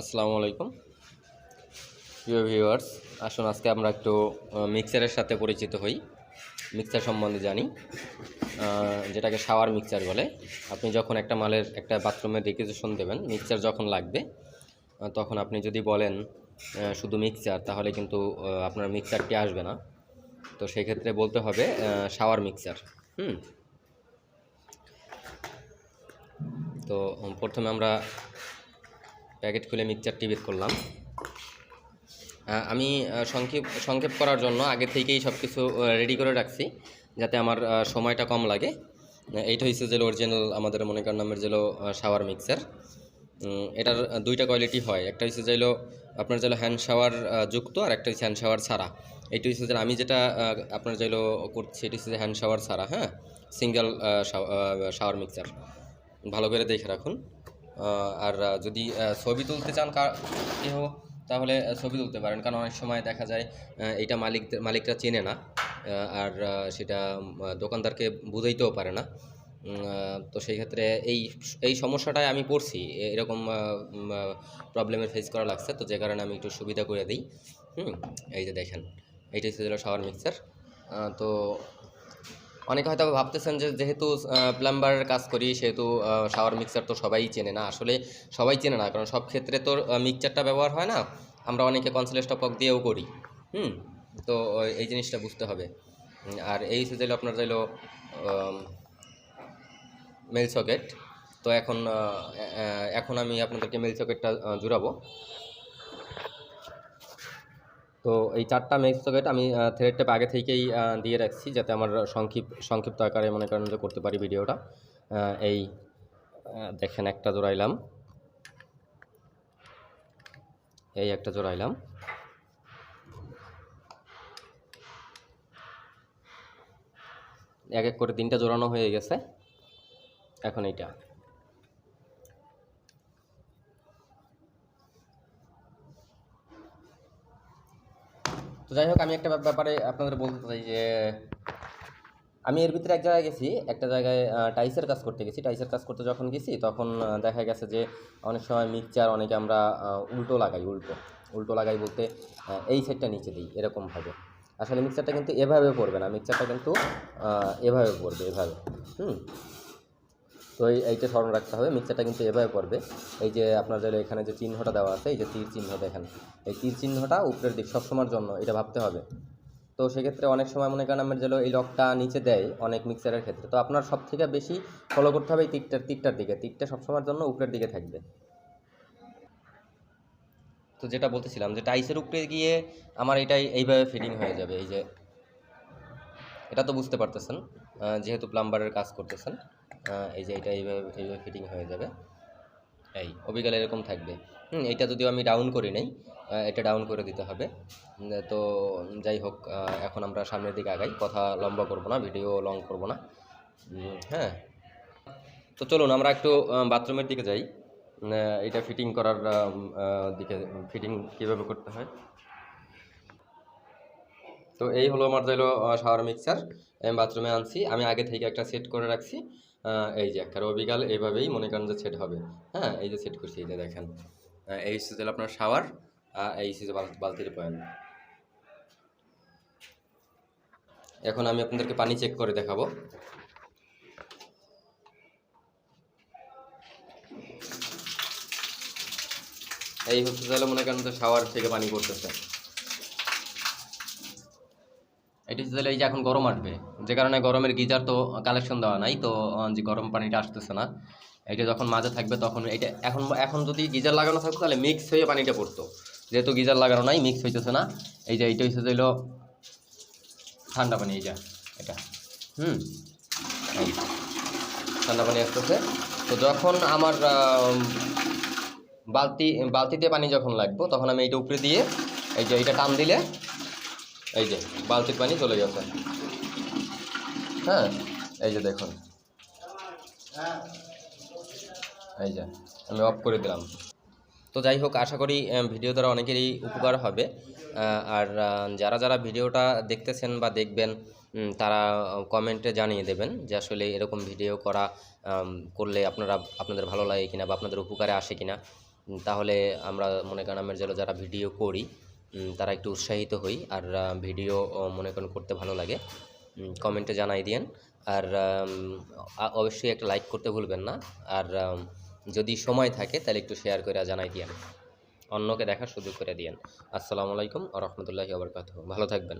আসসালামু আলাইকুম। প্রিয় ভিউয়ার্স, আসুন আজকে আমরা একটু মিক্সারের সাথে পরিচিত হই। মিক্সার সম্বন্ধে জানি। যেটাকে শাওয়ার মিক্সার বলে। আপনি যখন একটা মালের একটা বাথরুমে রিকুইজিশন দেবেন, মিক্সার যখন লাগবে তখন আপনি যদি বলেন শুধু মিক্সার, তাহলে কিন্তু আপনার মিক্সারটি আসবে না। তো সেক্ষেত্রে বলতে হবে শাওয়ার মিক্সার। হুম? তো প্রথমে আমরা প্যাকেট খুলে মিক্সচারটি বের করলাম। আমি সংক্ষেপ সংক্ষেপ করার জন্য আগে থেকেই সব কিছু রেডি করে রাখছি, যাতে আমার সময়টা কম লাগে। এইটা হচ্ছে যে অরিজিনাল আমাদের মনে করেন নামের যে শাওয়ার মিক্সার এটার দুইটা কোয়ালিটি হয়। একটা হচ্ছে যেলো আপনার যেন হ্যান্ড শাওয়ার যুক্ত, আর একটা হচ্ছে হ্যান্ড শাওয়ার ছাড়া। এইটা হচ্ছে যে আমি যেটা আপনার যেগুলো করছি, এটা হচ্ছে হ্যান্ড শাওয়ার ছাড়া হ্যাঁ? সিঙ্গেল শাওয়ার মিক্সার ভালো করে দেখে রাখুন। আর যদি ছবি তুলতে চান কেউ, তাহলে ছবি তুলতে পারেন। কারণ অনেক সময় দেখা যায় এইটা মালিক মালিকরা চেনে না। আর সেটা দোকানদারকে বুঝাইতেও পারে না। তো সেই ক্ষেত্রে এই এই সমস্যাটায় আমি পড়ছি। এরকম প্রবলেমের ফেস করা লাগছে। তো যে কারণে আমি একটু সুবিধা করে দিই। হুম, এই যে দেখেন, এইটা হচ্ছে শাওয়ার মিক্সার তো অনেকে হয়তো ভাবতেছেন যে যেহেতু প্লাম্বারের কাজ করি, সেহেতু শাওয়ার মিক্সার তো সবাই চেনে না। আসলে সবাই চেনে না, কারণ সব ক্ষেত্রে তো মিক্সারটা ব্যবহার হয় না, আমরা অনেকে কনসিলের স্টপক দিয়েও করি। হুম? তো এই জিনিসটা বুঝতে হবে। আর এই হচ্ছে আপনার চাইলো মেল সকেট তো এখন এখন আমি আপনাদেরকে মেল সকেটটা জুড়াবো। তো এই চারটা মেক্স সকেট আমি থ্রেড টেপ আগে থেকেই দিয়ে রাখছি যাতে আমার সংক্ষিপ্ত সংক্ষিপ্ত আকারে মনে করেন যে করতে পারি ভিডিওটা এই দেখেন একটা জোড়াইলাম। এই একটা জোড়াইলাম। এক এক করে তিনটা জোড়ানো হয়ে গেছে। এখন এইটা। যাই হোক, আমি একটা ব্যাপারে আপনাদের বলতে চাই যে, আমি এর ভিতরে এক জায়গায় গেছি, একটা জায়গায় টাইসের কাজ করতে গেছি। টাইসের কাজ করতে যখন গেছি, তখন দেখা গেছে যে, অনেক সময় মিক্সচার অনেকে আমরা উল্টো লাগাই, উল্টো। উল্টো লাগাই বলতে এই সেটটা নিচে দিই এরকমভাবে আসলে মিক্সারটা কিন্তু এভাবে পড়বে না, মিক্সচারটা কিন্তু এভাবে পড়বে, এভাবে। হুম? তো এই, এইটা স্মরণ রাখতে হবে। মিক্সারটা কিন্তু এভাবে পড়বে। এই যে আপনার যে এখানে যে চিহ্নটা দেওয়া আছে, এই যে তীর চিহ্ন দেখেন। এই তীর চিহ্নটা উপরের দিক, সবসময়ের জন্য এটা ভাবতে হবে। তো সেক্ষেত্রে অনেক সময় মনে করেন আমার যেন এই লকটা নিচে দেয় অনেক মিক্সারের ক্ষেত্রে। তো আপনার সব থেকে বেশি ফলো করতে হবে এই তিকটার তিকটার দিকে। তিকটা সবসময়ের জন্য উপরের দিকে থাকবে। তো যেটা বলতেছিলাম যে টাইসের উপরে গিয়ে আমার এটাই এইভাবে ফিটিং হয়ে যাবে। এই যে, এটা তো বুঝতে পারতেছেন যেহেতু প্লাম্বারের কাজ করতেছেন। এই যে এটা এইভাবে এইভাবে ফিটিং হয়ে যাবে। এই, অবিকাল এরকম থাকবে। হুম, এটা যদিও আমি ডাউন করি নাই এটা ডাউন করে দিতে হবে। তো যাই হোক এখন আমরা সামনের দিকে আগাই, কথা লম্বা করব না ভিডিও লং করব না। হ্যাঁ। তো চলুন, আমরা একটু বাথরুমের দিকে যাই। এটা ফিটিং করার দিকে ফিটিং কীভাবে করতে হয়? তো এই হলো আমার যেগুলো শাওয়ার মিক্সার আমি বাথরুমে আনছি। আমি আগে থেকে একটা সেট করে রাখছি। এই যে একটা রবিকাল এইভাবেই মনে করেন যে সেট হবে। হ্যাঁ এই যে সেট করছি, এই যে দেখেন। এই হচ্ছে আপনার শাওয়ার এই হচ্ছে বালতির পয়েন্ট এখন আমি আপনাদেরকে পানি চেক করে দেখাবো। এই হচ্ছে তাহলে মনে করেন যে শাওয়ার থেকে পানি পড়তেছে। এটি হচ্ছে এই যে এখন গরম আসবে, যে কারণে গরমের গিজার তো কালেকশন দেওয়া নাই, তো যে গরম পানিটা আসতেছে না, এটা যখন মাঝে থাকবে তখন এটা, এখন এখন যদি গিজার লাগানো থাকতো তাহলে মিক্স হয়ে পানিটা পড়তো। যেহেতু গিজার লাগানো নাই মিক্স হইতেছে না, এই যে এইটা হচ্ছে দিল ঠান্ডা পানি, এই যা এটা, হুম ঠান্ডা পানি আসতেছে। তো যখন আমার বালতি, বালতিতে পানি যখন লাগবো, তখন আমি এইটা উপরে দিয়ে, এই যে এইটা টান দিলে এই যে, বালতির পানি চলে গেছে। হ্যাঁ এই যে দেখুন। এই যে, আমি অফ করে দিলাম। তো যাই হোক, আশা করি ভিডিও দ্বারা অনেকেরই উপকার হবে। আর যারা যারা ভিডিওটা দেখতেছেন বা দেখবেন তারা কমেন্টে জানিয়ে দেবেন যে আসলে এরকম ভিডিও করা করলে আপনারা, আপনাদের ভালো লাগে কিনা বা আপনাদের উপকারে আসে কিনা। তাহলে আমরা মনে করেন, আমরা যারা ভিডিও করি তারা একটু উৎসাহিত হই আর ভিডিও মনে করেন করতে ভালো লাগে। কমেন্টে জানাই দিয়েন। আর অবশ্যই একটা লাইক করতে ভুলবেন না। আর যদি সময় থাকে তাহলে একটু শেয়ার করে জানাই দিয়েন। অন্যকে দেখার সুযোগ করে দিয়েন। আসসালামু আলাইকুম রহমতুল্লাহি আবরকাত ভালো থাকবেন।